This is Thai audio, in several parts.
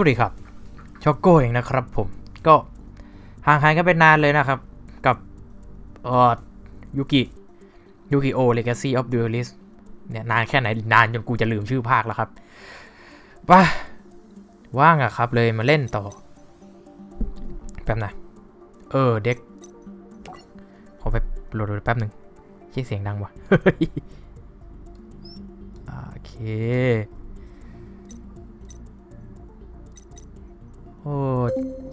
วัสดีครับช็อกโก้เองนะครับผมก็ห่างหายกันไปนานเลยนะครับ กับเอ่อยูกิยูกิโอเลกาซีออฟดูลิสเนี่ยนานแค่ไหน นานจนกูจะลืมชื่อภาคแล้วครับไป่ะว่างอะครับเลยมาเล่นต่อแป๊บนะเออเด็กขอไปโหลดแป๊บหนึ่งชี่เสียงดังว่ะโอเค อ้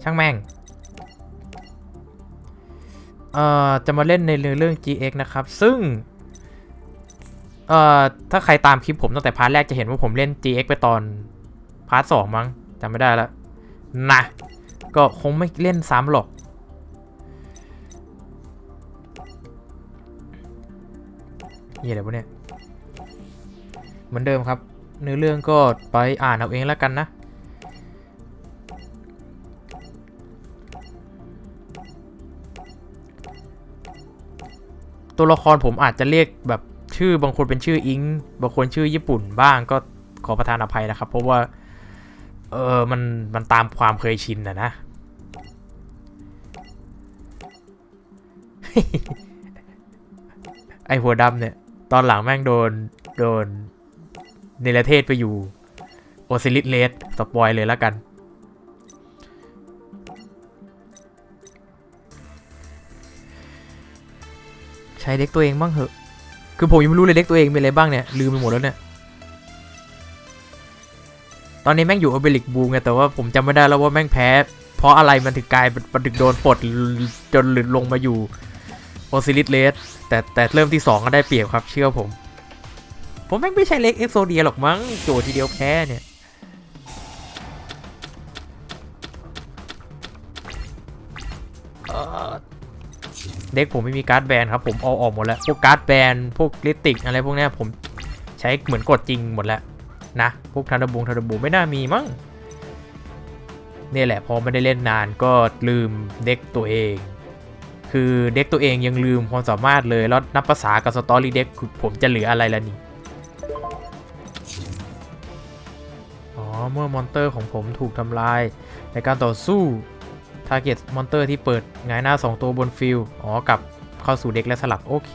ช่างแม่ง เอ่อ จะมาเล่นในเรื่อง GX นะครับ ซึ่ง เอ่อ ถ้าใครตามคลิปผมตั้งแต่พาร์ทแรกจะเห็นว่าผมเล่น GX ไปตอนพาร์ทสองมั้งจำไม่ได้แล้วนะก็คงไม่เล่นซ้ำหรอกนี่อะไรวะเนี่ยเหมือนเดิมครับ เนื้อเรื่องก็ไปอ่านเอาเองแล้วกันนะ ตัวละครผมอาจจะเรียกแบบชื่อบางคนเป็นชื่ออิงบางคนชื่อญี่ปุ่นบ้างก็ขอประทานอภัยนะครับ เพราะว่า เออมันมันตามความเคยชินนะนะ ไอหัวดำเนี่ย ตอนหลังแม่งโดนโดนเนรเทศไปอยู่ โอซิลิสเลสสปอยเลยแล้วกัน ช้เด็กตัวเองบ้างเหอะ คือผมยังไม่รู้เลยเด็กตัวเองมีอะไรบ้างเนี่ย ลืมไปหมดแล้วเนี่ย ตอนนี้แม่งอยู่อเบลิกบูไงแต่ว่าผมจำไม่ได้แล้วว่าแม่งแพ้ เพราะอะไรมันถึงกลายมันถึงโดนปลดจนหลุดลงมาอยู่โอซิลิสเลสแต่แต่เริ่มที่ 2 ก็ได้เปรียบครับ เชื่อผม ผมแม่งไม่ใช่เล็กเอ็กโซเดียหรอกมั้งโจทีเดียวแพ้เนี่ย เด็กผมไม่มีการ์ดแบนครับผมเอาออกหมดแล้วพวกการ์ดแบนพวกลิติกอะไรพวกนี้ผมใช้เหมือนกดจริงหมดแล้วนะพวกทันดบุงทันดบูไม่น่ามีมั้งเนี่ยแหละพอไม่ได้เล่นนานก็ลืมเด็กตัวเอง คือเด็กตัวเองยังลืมความสามารถเลยแล้วนับภาษากับสตอรี่เด็กผมจะเหลืออะไรล่ะนี่อ๋อเมื่อมอนเตอร์ของผมถูกทำลายในการต่อสู้ ทาร์เก็ตมอนเตอร์ที่เปิดหงายหน้า 2 ตัวบนฟิลอ๋อ กลับเข้าสู่เด็กและสลับ โอเค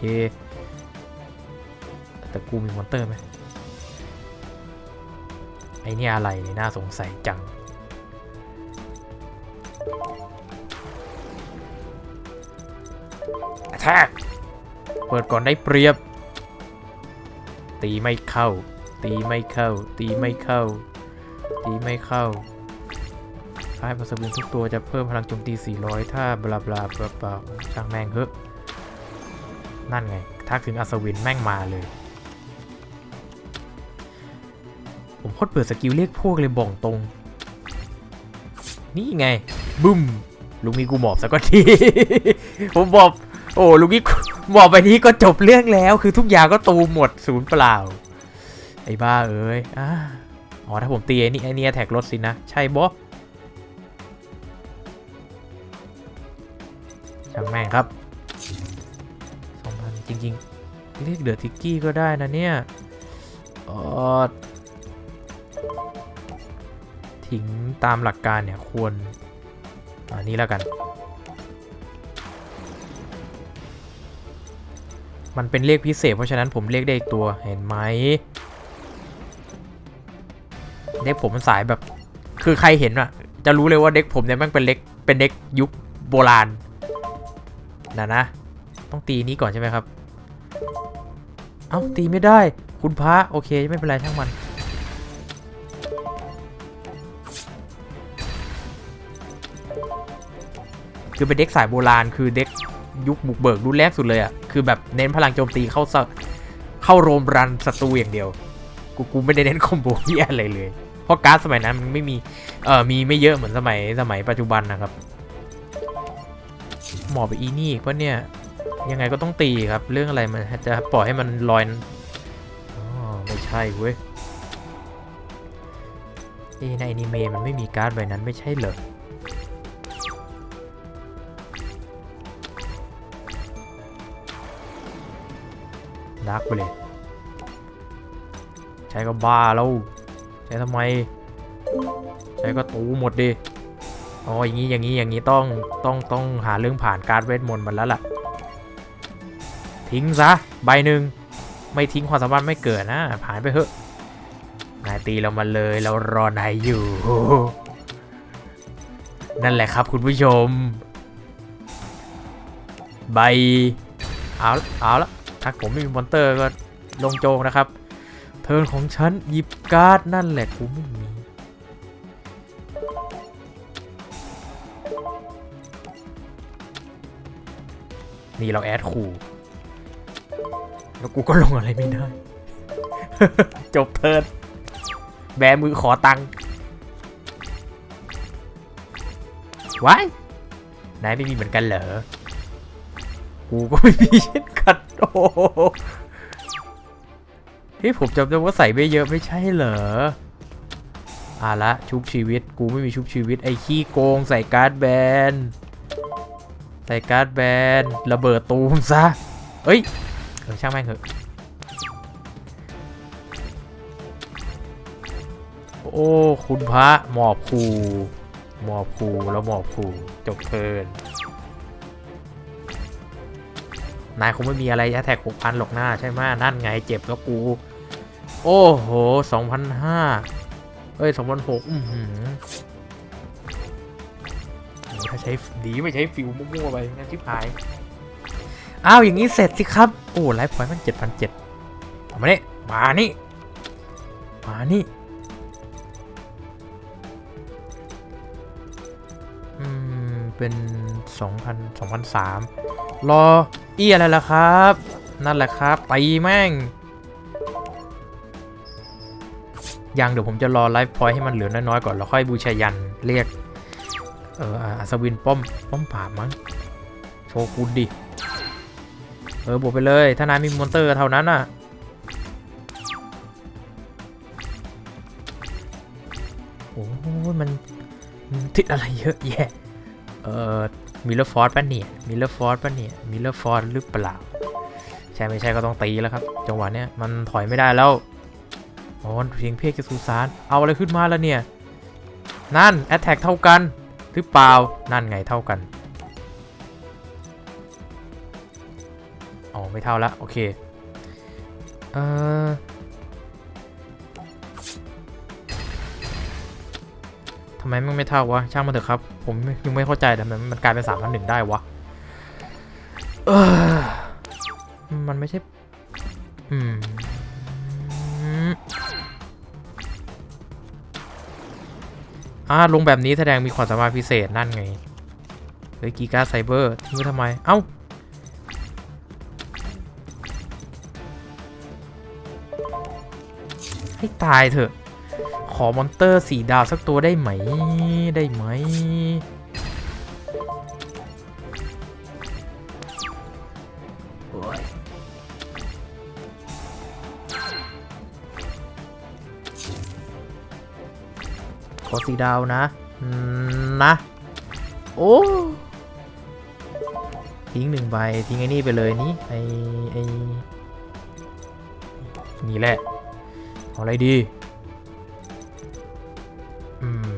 แต่กูมีมอนเตอร์ไหมไอเนี่ยอะไรเนี่ยน่าสงสัยจัง Attack เปิดก่อนได้เปรียบ ตีไม่เข้า ตีไม่เข้า ตีไม่เข้า ตีไม่เข้า ท้ายปัสบินทุกตัวจะเพิ่มพลังโจมตี 400 ถ้าบลาบลาบลาบลาช่างแม่งเฮ้นั่นไง ทักถึงอัศวินแม่งมาเลย ผมโคตรเปิดสกิลเรียกพวกเลยบ่องตรง นี่ไง บึ้ม ลุงมีกูหมอบสักที ผมบอกโอ้ลุงนี้หมอบไปนี้ก็จบเรื่องแล้ว คือทุกอย่างก็ตูมหมดศูนย์เปล่า ไอ้บ้าเอ้ยอาอ๋อถ้าผมตีไอ้นี่ไอ้นี่แท็กรถสินะ ใช่บอ ช่างแม่งครับสองพันจริงๆเรียกเดือดทิกกี้ก็ได้นะเนี่ยออทิ้งตามหลักการเนี่ยควรอันนี้แล้วกัน มันเป็นเลขพิเศษเพราะฉะนั้นผมเรียกได้อีกตัวเห็นไหมเด็กผมมันสายแบบ คือใครเห็นอะจะรู้เลยว่าเด็กผมเนี่ยม่งเป็นเล็กเป็นเด็กยุคโบราณ นะนะ ต้องตีนี้ก่อนใช่ไหมครับ เอ้าตีไม่ได้ คุณพระโอเคไม่เป็นไรช่างมัน คือเป็นเด็กสายโบราณคือเด็กยุคบุกเบิกรุ่นแรกสุดเลยอะ่ะ คือแบบเน้นพลังโจมตีเข้าสเข้าโรมรันศัตรูอย่างเดียว กูกูไม่ได้เน้นคอมโบที่อะไรเลย เพราะการ์ดสมัยนั้นมันไม่มี เอ่อ มีไม่เยอะเหมือนสมัยสมัยปัจจุบันนะครับ หมอไปอีนี่อีกปะเนี่ยยังไงก็ต้องตีครับ เรื่องอะไรมันจะปล่อยให้มันลอยอ๋อไม่ใช่เว้ยในอนิเมะมันไม่มีการ์ดใบนั้นไม่ใช่เหรอดักไปเลย ใช้ก็บ้าแล้ว ใช้ทำไม ใช้ก็ตูหมดดิ อ๋ออย่างนี้อย่างนี้อย่างนี้ต้องต้องต้องหาเรื่องผ่านการเวทมนต์มันแล้วล่ะ ทิ้งซะใบหนึ่งไม่ทิ้งความสามารถไม่เกิดนะผ่านไปเถอะนายตีเรามาเลยเรารอนายอยู่ นั่นแหละครับคุณผู้ชม ใบเอาละเอาละถ้าผมไม่มีมอนเตอร์ก็ลงโจงนะครับ เทิร์นของฉันหยิบการ์ดนั่นแหละกูไม่มี นี่เราแอดขู่แล้วกูก็ลงอะไรไม่ได้ จบเทิร์นแบมือขอตังค์ว้ายนายไม่มีเหมือนกันเหรอ กูก็ไม่มีเช่นกันโอ้โหเฮ้ยผมจำได้ว่าใส่ไม่เยอะไม่ใช่เหรออะละชุบชีวิต กูไม่มีชุบชีวิตไอ้ขี้โกงใส่การ์ดแบนใส่การ์ดแบนระเบิดตูมซะ เอ้ยเออช่างแม่งเถอะ โอ้ คุณพระหมอบคูหมอบคูแล้วหมอบคูจบเทินนายคงไม่มีอะไรแอทแทกหกพันหรอกหน้าใช่ไหมนั่นไงเจ็บแล้วกู โอ้โหสองพันห้าเอ้ยสองพันหกอือหือ ถ้าใช้ดีไม่ใช้ฟิวมั่วๆไปงั้นทิพหาย อ้าวอย่างนี้เสร็จสิครับ โอ้ไลฟ์พอยต์มันเจ็ดพันเจ็ดมาเนี่มานี่ มานี่อืมเป็นสองพันสองพันสามรออีอะไรล่ะครับ นั่นแหละครับตีแม่งยังเดี๋ยวผมจะรอไลฟ์พอยต์ให้มันเหลือน้อยๆก่อน แล้วค่อยบูชายันเรียก เอออัศวินป้อมป้อมป่าบมั้งโชกุนดิ เออบวกไปเลย ถ้านายมีมอนเตอร์เท่านั้นอะ โอ้ยมันติดอะไรเยอะแยะ เออมิลเลอร์ฟอร์ดป่ะเนี่ย มิลเลอร์ฟอร์ดป่ะเนี่ย มิลเลอร์ฟอร์ดหรือเปล่า ใช่ไม่ใช่ก็ต้องตีแล้วครับ จังหวะเนี้ยมันถอยไม่ได้แล้วอ๋อเพียงเพศกับสุสาน เอาอะไรขึ้นมาแล้วเนี่ย นั่น แอตแทกเท่ากัน หรือเปล่า นั่นไงเท่ากัน อ๋อ ไม่เท่าละ โอเค เออทำไมมันไม่เท่าวะ ช่างมันเถอะครับ ผมยังไม่เข้าใจทำไมมันกลายเป็นสามพันหนึ่งได้วะ เออมันไม่ใช่ อืม อ่าลงแบบนี้แสดงมีความสามารถพิเศษนั่นไง เฮ้ยกีการไซเบอร์ทิ้งไว้ทำไม เอ้า ให้ตายเถอะ ขอมอนเตอร์สีดาวสักตัวได้ไหม ได้ไหม ขอสีดาวนะนะ โอ้ ทิ้งหนึ่งใบ ทิ้งไอ้นี่ไปเลยนี่ไอ้ไอ้นี่แหละเอาอะไรดีอืม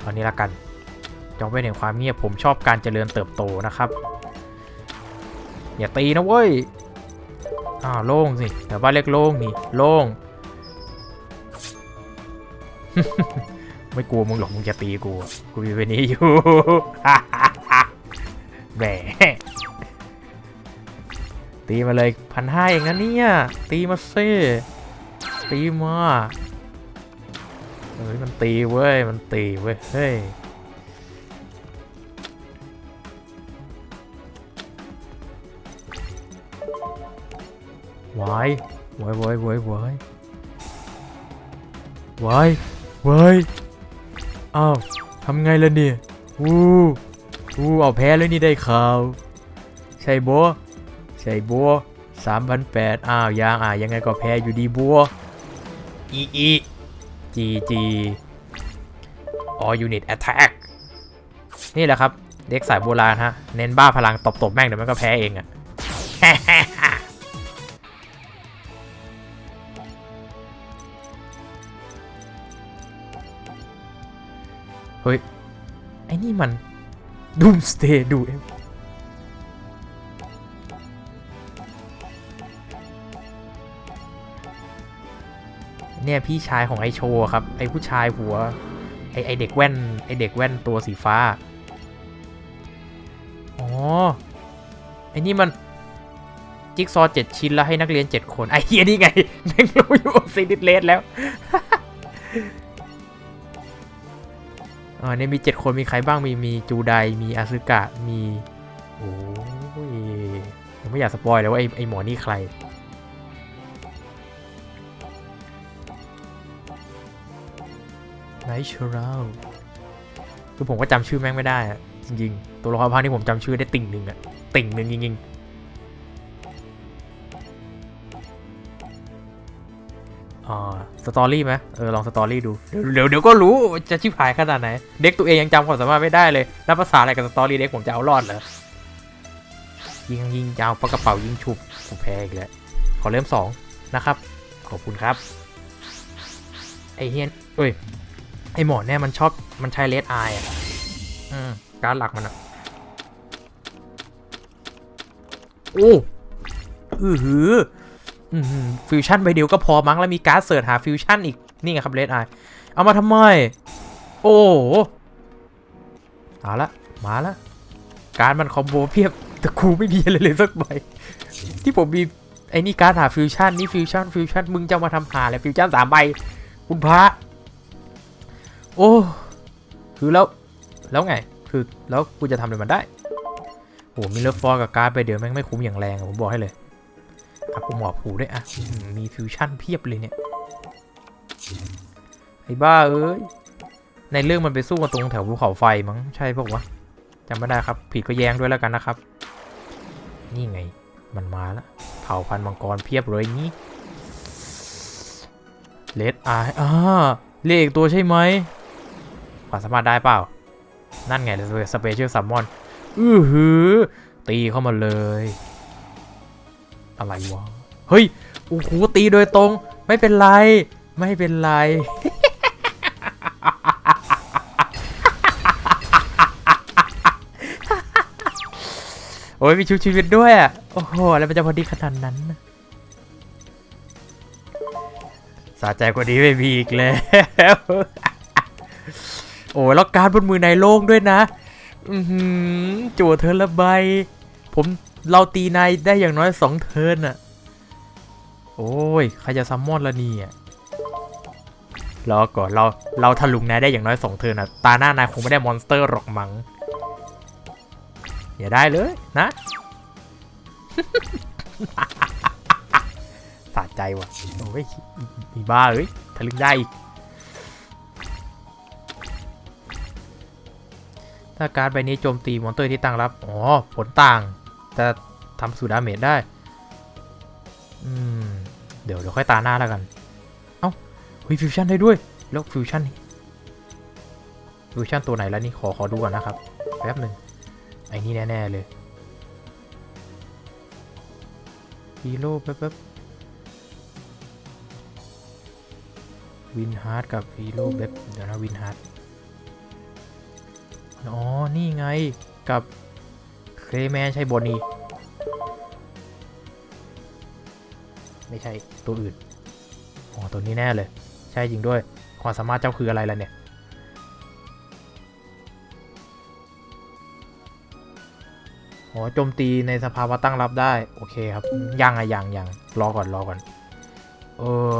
เอานี้ละกัน จองเป็นแห่งความเงียบผมชอบการเจริญเติบโตนะครับ อย่าตีนะเว้ย อ้าวโล่งสิแต่บ้านเล็กโล่งนี่โล่งไม่กลัวมึงหรอกมึงจะตีกูกูมีเวนี้อยู่แหมตีมาเลยพันห้าเองนะเนี่ยตีมาเซ่ตีมาเฮ้ยมันตีเว้ยมันตีเว้ยเฮ้ย วายวายวายวายวายวายวายอ้าวทำไงล่ะเนี่ยวู้วู้เอาแพ้เลยนี่ได้ข่าวใช่บัวใช่บัวสามพันแปดอ้าวยังอะยังไงก็แพ้อยู่ดีบัวอีอีจีจีออยูนิตแอตแทกนี่แหละครับ เด็กสายโบราณฮะ เน้นบ้าพลังตบๆแม่งเดี๋ยวมันก็แพ้เองอะ นี่มันดูมสเตย์ดูเอ็มเนี่ยพี่ชายของไอโชครับ ไอผู้ชายหัว ไอไอเด็กแว่น ไอเด็กแว่นตัวสีฟ้า อ๋อ ไอนี่มัน จิ๊กซอว์เจ็ดชิ้นแล้วให้นักเรียนเจ็ดคน ไอเฮียนี่ไงแม่งรู้อยู่ซีดิสเลสแล้ว อ่าเนี่ยมีเจ็ดคนมีใครบ้างมีมีจูไดมีอาซึกะมีโอ้ยยังไม่อยากสปอยเลยว่าไอไอหมอนี่ใครไนท์ชาราลคือผมก็จำชื่อแม่งไม่ได้อะจริงๆ ตัวละครภาคนี้ผมจำชื่อได้ติ่งหนึ่งอะติ่งหนึ่งจริงๆ สตอรี่ไหมเออลองสตอรี่ดูเดี๋ยวเดี๋ยวก็รู้จะชิบหายขนาดไหน เด็กตัวเองยังจำความสามารถไม่ได้เลยแล้วภาษาอะไรกับสตอรี่เด็กผมจะเอารอดเหรอยิงยิงยาวปากกระเป๋ายิงฉุบผมแพ้อีกแล้วขอเริ่มสองนะครับ ขอบคุณครับ ไอเฮียนเอ้ยไอหมอเนี่ยมันชอบมันใช้เลดไออะอืมการหลักมันอะโอ้อือหือ ฟิวชั่นใบเดียวก็พอมั้งแล้วมีการ์ดเสิร์ชหาฟิวชั่นอีก นี่ไงครับเลดไอเอามาทำไม โอ้โหเอาละ มาละ การมันคอมโบเพียบ แต่กูไม่มีอะไรเลยสักใบ ที่ผมมีไอ้นี่การดหาฟิวชั่นนี่ฟิวชั่นฟิวชั่นมึงจะมาทำหาอะไรฟิวชั่นสามใบ คุณพระ โอ้คือแล้ว แล้วไง คือแล้วกูจะทำอะไรมันได้โอ้มิเลอร์ฟอร์กับการ์ดไปเดี๋ยวแม่งไม่คุ้มอย่างแรงผมบอกให้เลย อะกูหมอบผูด้วยอะ มีฟิวชั่นเพียบเลยเนี่ย ไอ้บ้าเอ้ย ในเรื่องมันไปสู้กันตรงแถวภูเขาไฟมั้ง ใช่พวกวะจำไม่ได้ครับ ผิดก็แย้งด้วยแล้วกันนะครับ นี่ไง มันมาแล้ว เผ่าพันธุ์มังกรเพียบเลยนี่เลดไออ่าเลขตัวใช่ไหมความสามารถได้เปล่า นั่นไงสเปเชียลซัมมอน อือหือ ตีเข้ามาเลย อะไรวะ เฮ้ย โอ้โห ตีโดยตรง ไม่เป็นไร ไม่เป็นไร โอ้ยมีชุบชีวิตด้วยอะโอ้โห แล้วมันจะพอดีขนาดนั้นสะใจกว่านี้ไม่มีอีกแล้ว โอ้ยแล้วการบนมือในโล่งด้วยนะ อือหือจั่วเทิร์ละใบ ผม เราตีนายได้อย่างน้อยสองเทิร์นอะโอ้ยใครจะซัมมอนละนี่ยรอก่อนเราเราถลุงนายได้อย่างน้อยสองเทิร์นอะตาหน้านายคงไม่ได้มอนสเตอร์หรอกมั้งอย่าได้เลยนะสะใจว่ะโอ้ยอีบ้าเอ้ยทะลึ่งได้อีกถ้าการ์ดใบนี้โจมตีมอนเตอร์ที่ตั้งรับ อ๋อ ผลต่าง แต่ทำสูดาเมจได้ อืม เดี๋ยวเดี๋ยวค่อยตาหน้าแล้วกัน เอ้าเฮ้ยฟิวชั่นได้ด้วย แล้วฟิวชั่นฟิวชั่นตัวไหนแล้วนี่ขอขอดูก่อนนะครับ แป๊บหนึ่งไอ้นี่แน่ ๆ เลยฮีโร่แป๊บวินฮาร์ดกับฮีโร่แบบเดี๋ยวนะวินฮาร์ดอ๋อ นี่ไงกับ เคลแมนใช่บนนี่ไม่ใช่ตัวอื่นอ๋อตัวนี้แน่เลย ใช่จริงด้วย ความสามารถเจ้าคืออะไรล่ะเนี่ย อ๋อโจมตีในสภาวะตั้งรับได้ โอเคครับ ยังอะยังยังรอก่อนรอก่อน เออ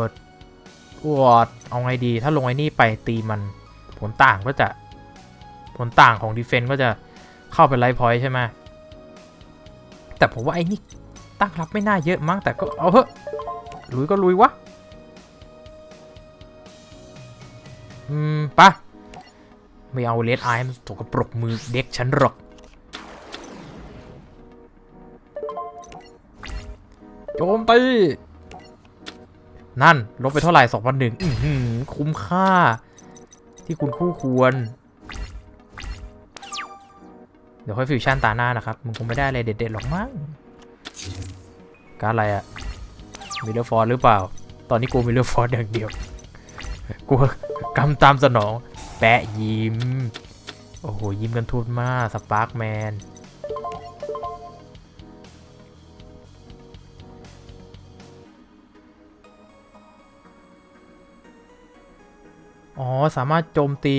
อดเอาไงดี ถ้าลงไอ้นี่ไปตีมัน ผลต่างก็จะ ผลต่างของดีเฟนต์ก็จะเข้าเป็นไลท์พอยต์ใช่ไหม แต่ผมว่าไอ้นี่ตั้งรับไม่น่าเยอะมั้งแต่ก็เอาเถอะลุยก็ลุยวะ อืมปะไม่เอาเลดไอมันตกกระปรกมือเด็กฉันหรอกโจมตี นั่น ลบไปเท่าไหร่สองพันหนึ่งคุ้มค่า ที่คุณคู่ควร เดี๋ยวค่อยฟิวชั่นตาหน้านะครับมึงคงไม่ได้อะไรเด็ดๆหรอกมั้งการอะไรอะมิเลอร์ฟอร์หรือเปล่า ตอนนี้กูมิเลอร์ฟอร์อย่างเดียวกูกำตามสนอง แปะยิ้ม โอ้โห ยิ้มกันทุดมากสปาร์กแมนอ๋อ สามารถโจมตี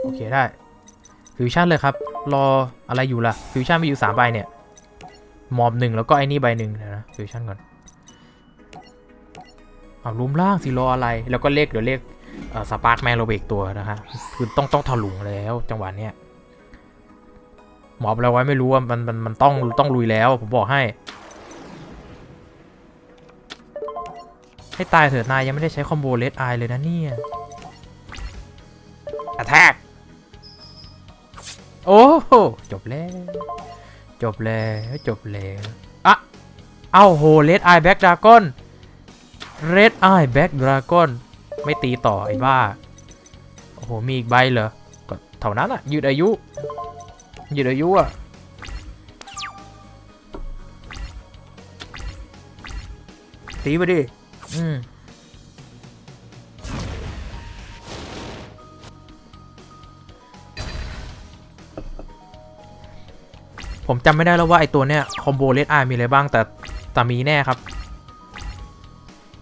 โอเคได้ ฟิวชั่นเลยครับ รออะไรอยู่ล่ะ ฟิวชั่นมีอยู่3ใบเนี่ยมอบหนึ่งแล้วก็ไอ้นี่ใบหนึ่งเดี๋ยนะฟิวชั่นก่อนเอารุมล่างสิรออะไร แล้วก็เลขเดี๋ยวเลขสปาร์กแมนโรเบกตัวนะฮะคือต้องต้องถลุงแล้วจังหวะเนี้ยหมอบอะไรไว้ไม่รู้ว่ามันมันมันต้องต้องลุยแล้วผมบอกให้ ให้ตายเถิดนายยังไม่ได้ใช้คอมโบเลดไอเลยนะเนี่ย Attack โอ้โหจบแล้ว จบแล้วจบแล้วอะเอ้าโหเลดไอแบ็กดรากอนเรดไอแบ็กดรากอนไม่ตีต่อไอ้บ้า โอ้โห มีอีกใบเหรอ ก็เท่านั้นอะยืดอายุ ยืดอายุอะตีไปดิ อืม ผมจำไม่ได้แล้วว่าไอตัวเนี้ยคอมโบเลดไอมีอะไรบ้างแต่แต่มีแน่ครับ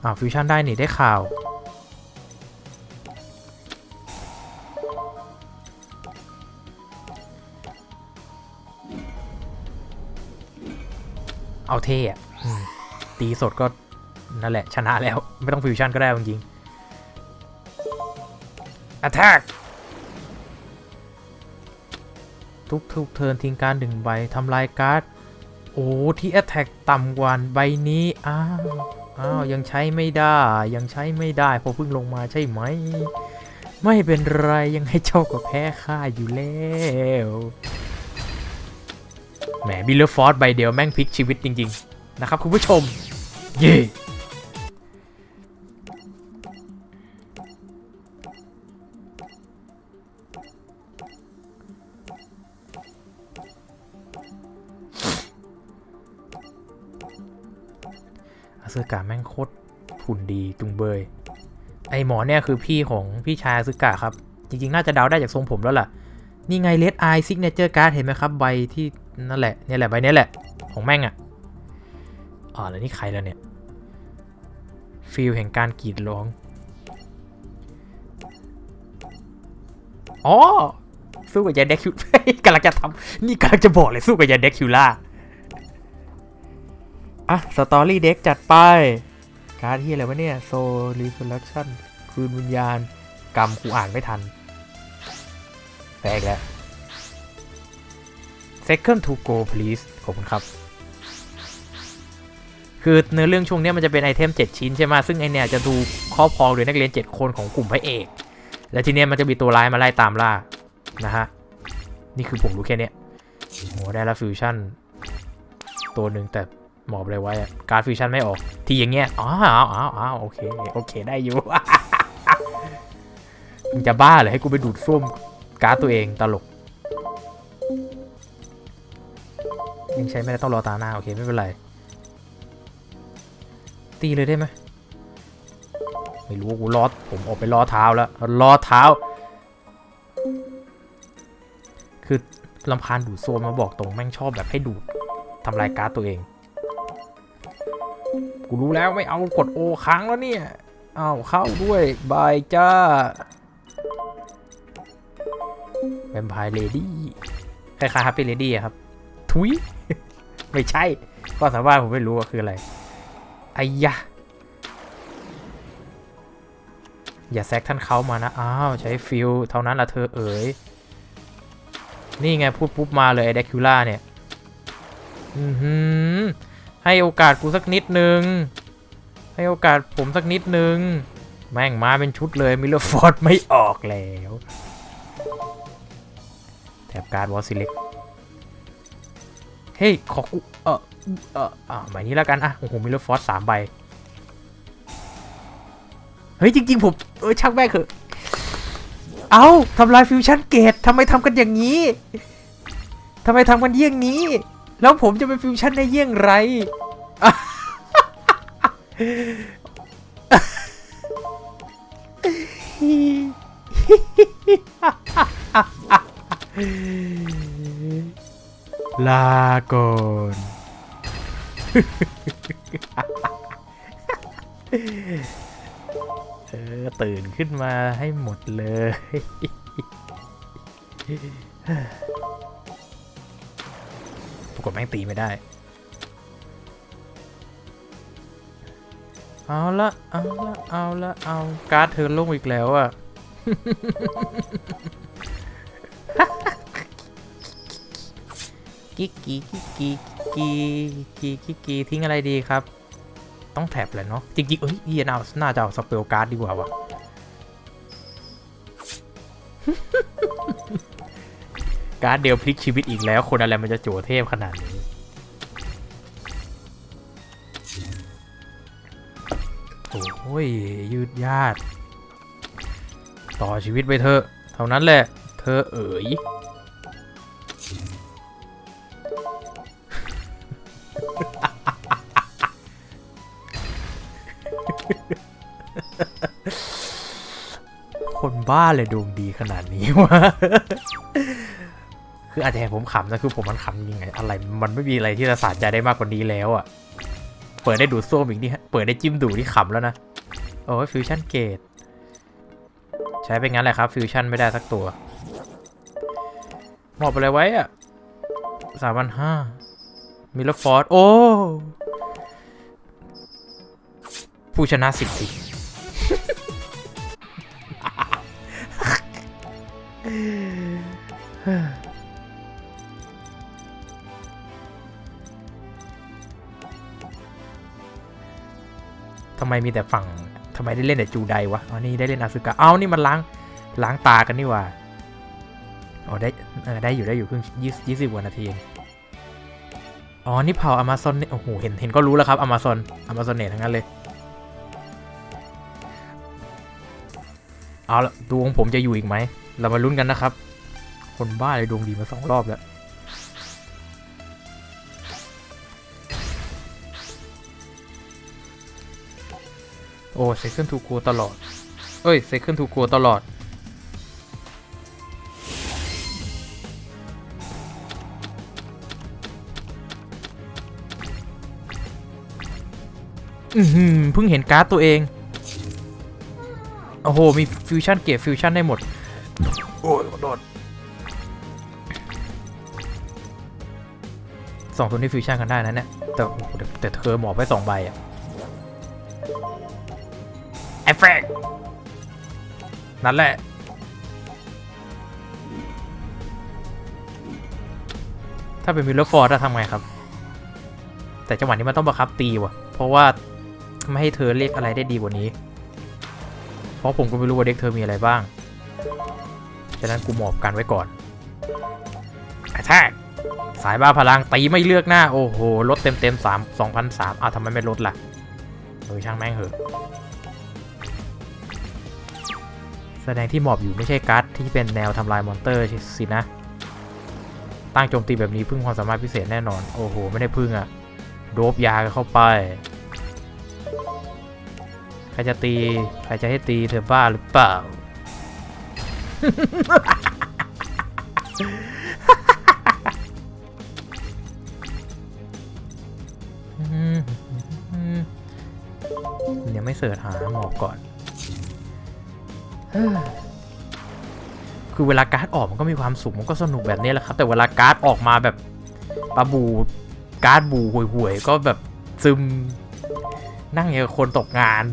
อ่าฟิวชั่นได้นี่ได้ข่าว เอาเท่อะตีสดก็นั่นแหละชนะแล้ว ไม่ต้องฟิวชั่นก็ได้จริงๆ attack ทุกทุกเทินทิ้งการหนึ่งใบทำลายการ์ด โอ้ ที่ attack ต่ำกว่าใบนี้ อ้าว อ้าว ยังใช้ไม่ได้ ยังใช้ไม่ได้เพราะเพิ่งลงมาใช่ไหม ไม่เป็นไร ยังให้เจ้าก็แพ้ค่าอยู่แล้วแหมบิลเลอร์ฟอร์ดใบเดียวแม่งพลิกชีวิตจริง ๆ นะครับคุณผู้ชม เย่ อาซึกะแม่งโคตรหุ่นดีจุงเบย ไอหมอเนี่ยคือพี่ของพี่ชายอาซึกะครับ จริงๆ น่าจะเดาได้จากทรงผมแล้วล่ะ นี่ไงเลดไอซิกเนเจอร์การ์ดเห็นไหมครับ ใบที่นั่นแหละเนี่ยแหละใบนี้แหละของแม่งอะ่ะอ๋อแล้วนี่ใครแล้วเนี่ยฟิลแห่งการกรีดร้อง อ๋อ สู้กับยาเด็กคิวกำลังจะทำนี่กำลังจะบอกเลยสู้กับยาเด็กคิวล่า อะสตอรี่เด็กจัดไป การ์ดที่อะไรวะเนี่ยโซรีเฟลักชั่นคืนวิญญาณ กรรมกูอ่านไม่ทัน แปลกแล้ว second to go please ขอบคุณครับ คือเนื้อเรื่องช่วงเนี้ยมันจะเป็นไอเทม 7 ชิ้นใช่ไหมซึ่งไอเนี่ยจะดูครอบครองโดยนักเรียน 7 คนของกลุ่มพระเอก และทีเนี้ยมันจะมีตัวร้ายมาไล่ตามล่า นะฮะ นี่คือผมรู้แค่เนี้ยโหได้แล้วฟิวชั่น ตัวหนึ่งแต่ หมอบอะไรไว้อะการฟิวชั่นไม่ออก ทีอย่างเงี้ยอ๋ออ๋ออ๋ออ๋อโอเคโอเคได้อยู่มึงจะบ้าเหรอให้กูไปดูดซ่วมการ์ดตัวเองตลกยังใช้ไม่ได้ต้องรอตาหน้า โอเค ไม่เป็นไร ตีเลยได้ไหมไม่รู้กูรอผมออกไปรอเท้าแล้วรอเท้า คือลำคาญดูดโซนมาบอกตรงแม่งชอบแบบให้ดูดทำลายการ์ดตัวเอง กูรู้แล้วไม่เอากดโอค้างแล้วเนี่ย เอ้าเข้าด้วยบายจ้าแวมไพร์เลดี้คล้ายๆฮับปี้เลดี้ครับ ทุย ไม่ใช่ ก็สามารถผมไม่รู้ว่าคืออะไรไอ้ยะ อย่าแซกท่านเขามานะ อ้าว ใช้ฟิลเท่านั้นละเธอเอ๋ย นี่ไงพูดปุ๊บมาเลยไอเดคิล่าเนี่ย อือหือ ให้โอกาสกูสักนิดนึง ให้โอกาสผมสักนิดนึง แม่งมาเป็นชุดเลยมิลเลอร์ฟอร์ดไม่ออกแล้ว แถบการ์ดวอลซิเล็กเฮ้ย ขอกูเออเอออ่าหมายนี้แล้วกันอะโอ้โหมิลเลอร์ฟอร์สามใบ เฮ้ย จริง ๆ ผมเออช่างแม่งเถอะเอาทำลายฟิวชั่นเกตทำไมทำกันอย่างนี้ทำไมทำกันเยี่ยงนี้ แล้วผมจะเป็นฟิวชั่นได้เยี่ยงไร ลาก่อนเออตื่นขึ้นมาให้หมดเลย ฏแม่งตีไม่ได้ เอาละเอาละเอาละเอาการ์ดเธอลงอีกแล้วอะกิกกีกิกกีกีกีกิกกีทิ้งอะไรดีครับ ต้องแท็บแหละเนาะจริงๆเอ้ยเฮียน่าน่าจะเอาสเปลการ์ดดีกว่าวะ การ์ดเดียวพลิกชีวิตอีกแล้ว คนอะไรมันจะโจเทพขนาดนี้โอ้ยยืดยาด ต่อชีวิตไปเถอะเท่านั้นแหละ เธอเอ๋ยคนบ้าเลยดวงดีขนาดนี้วะ คืออาจจะให้ผมขำนะคือผมมันขำยังไงอะไร มันไม่มีอะไรที่จะสะใจได้มากกว่านี้แล้วอะ่ะ เปิดได้ดูดส้วมอีกนี่เปิดได้จิ้มดูดที่ขำแล้วนะ โอ้ยฟิวชั่นเกตใช้ไปงั้นแหละครับฟิวชั่นไม่ได้สักตัวหมอบอะไรไว้อะสามพันห้ามิลเลอร์ฟอร์ดโอ้ ผู้ชนะสิบที ทำไมมีแต่ฝั่งทำไมได้เล่นแต่จูไดวะอ๋อนี่ได้เล่นอาซึกะเอานี่มันล้างล้างตากันนี่ว่าอ๋อได้เออได้อยู่ได้อยู่ครึ่งยี่ยี่สิบกว่านาทีอ๋อนี่เผาอ m มซอนโอ้โหเห็นเห็นก็รู้แล้วครับอ m มซอนอ m มซอนเน็ตทั้งนั้นเลยเอาละดวงผมจะอยู่อีกไหม เรามาลุ้นกันนะครับ คนบ้าเลยดวงดีมาสองรอบแล้ว โอ้เซคันทูโกตลอด เอ้ยเซคันทูโกตลอด อือหือเพิ่งเห็นการ์ดตัวเอง โอ้โห มีฟิวชั่นเกตฟิวชั่นได้หมด โอ้ยโดดสองตัวนี้ฟิวชั่นกันได้นะเนี่ย แต่โอ้โหแต่แต่เธอหมอบไว้สองใบอะ อ้แฟกนั่นแหละ ถ้าเป็นมิลเลอร์ฟอร์ดจะทำไงครับ แต่จังหวะนี้มันต้องบังคับตีว่ะ เพราะว่าไม่ให้เธอเรียกอะไรได้ดีกว่านี้ เพราะผมก็ไม่รู้ว่าเด็กเธอมีอะไรบ้างฉะนั้นกูหมอบกันไว้ก่อนแท็กสายบ้าพลังตีไม่เลือกหน้า โอ้โหลดเต็มเต็มสามสองพันสามอ้าวทำไมไม่ลดล่ะเออช่างแม่งเหอะ แสดงที่หมอบอยู่ไม่ใช่การ์ดที่เป็นแนวทำลายมอนเตอร์สินะ ตั้งโจมตีแบบนี้พึ่งความสามารถพิเศษแน่นอน โอ้โห ไม่ได้พึ่งอะโดบยาเข้าไป ใครจะตี ใครจะให้ตีเธอบ้าหรือเปล่ายังไม่เสิร์ชหาหมอบก่อน คือเวลาการ์ดออกมันก็มีความสุขมันก็สนุกแบบนี้แหละครับ แต่เวลาการ์ดออกมาแบบปลาบูการ์ดบูห่วยๆก็แบบซึมนั่งอย่างกับคนตกงาน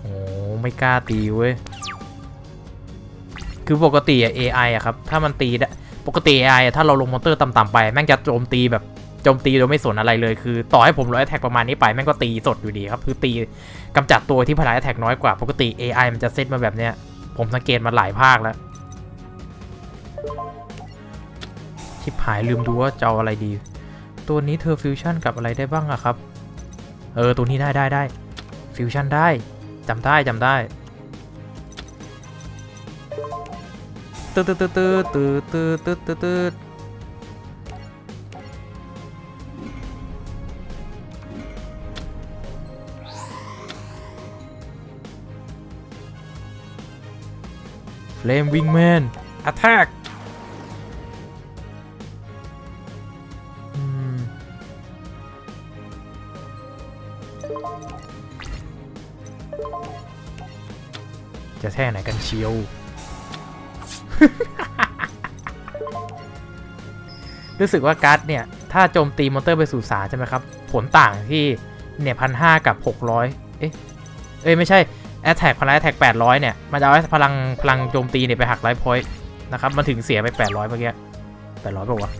โอ้ไม่กล้าตีเว้ย คือปกติอะ AI อะครับ ถ้ามันตีได้ ปกติ AI ถ้าเราลงมอนเตอร์ต่ำๆไป แม่งจะโจมตีแบบโจมตีโดยไม่สนอะไรเลย คือต่อให้ผมร้อยแท็กประมาณนี้ไป แม่งก็ตีสดอยู่ดีครับ คือตีกำจัดตัวที่พลายแท็กน้อยกว่า ปกติ AI มันจะเซตมาแบบเนี้ย ผมสังเกตมาหลายภาคแล้ว ชิบหายลืมดูว่าจะเอาอะไรดี ตัวนี้เธอฟิวชั่นกับอะไรได้บ้างอะครับ เออ ตัวนี้ได้ได้ได้ฟิวชั่นได้จำได้จำได้ ตืดตืดตืดตืดตืดตืดตืดตืดดเฟลมวิงแมนอัตแทกจะแท่ไหนกันเชียว รู้สึกว่าการ์ดเนี่ย ถ้าโจมตีมอนเตอร์ไปสู่สาใช่ไหมครับ ผลต่างที่เนี่ยพันห้ากับหกร้อยเอ๊ะ เอ้ย ไม่ใช่แอตแทกพลังแอตแทกแปดร้อยเนี่ย มันจะเอาพลังพลังโจมตีเนี่ยไปหักไลฟ์พอยต์นะครับ มันถึงเสียไปแปดร้อยเมื่อกี้แปดร้อยป่าวะ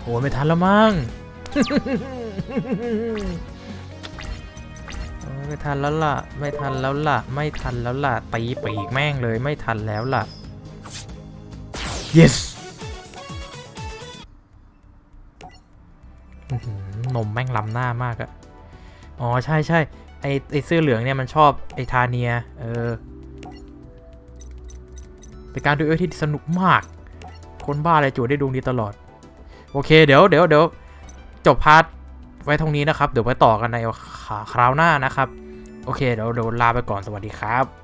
โอ้ยไม่ทันแล้วมั้งไม่ทันแล้วล่ะ ไม่ทันแล้วล่ะ ไม่ทันแล้วล่ะ ตีปีกแม่งเลยไม่ทันแล้วล่ะ yes หือนมแม่งล้ำหน้ามากอะอ๋อ ใช่ใช่ไอไอเสื้อเหลืองเนี่ยมันชอบไอทาเนีย เออ เป็นการดูเอที่สนุกมาก คนบ้าอะไรจูดได้ดวงดีตลอด โอเค เดี๋ยวเดี๋ยวเดี๋ยวจบพาร์ทไว้ตรงนี้นะครับ เดี๋ยวไปต่อกันในคราวหน้านะครับ โอเคเดี๋ยวเดี๋ยวลาไปก่อนสวัสดีครับ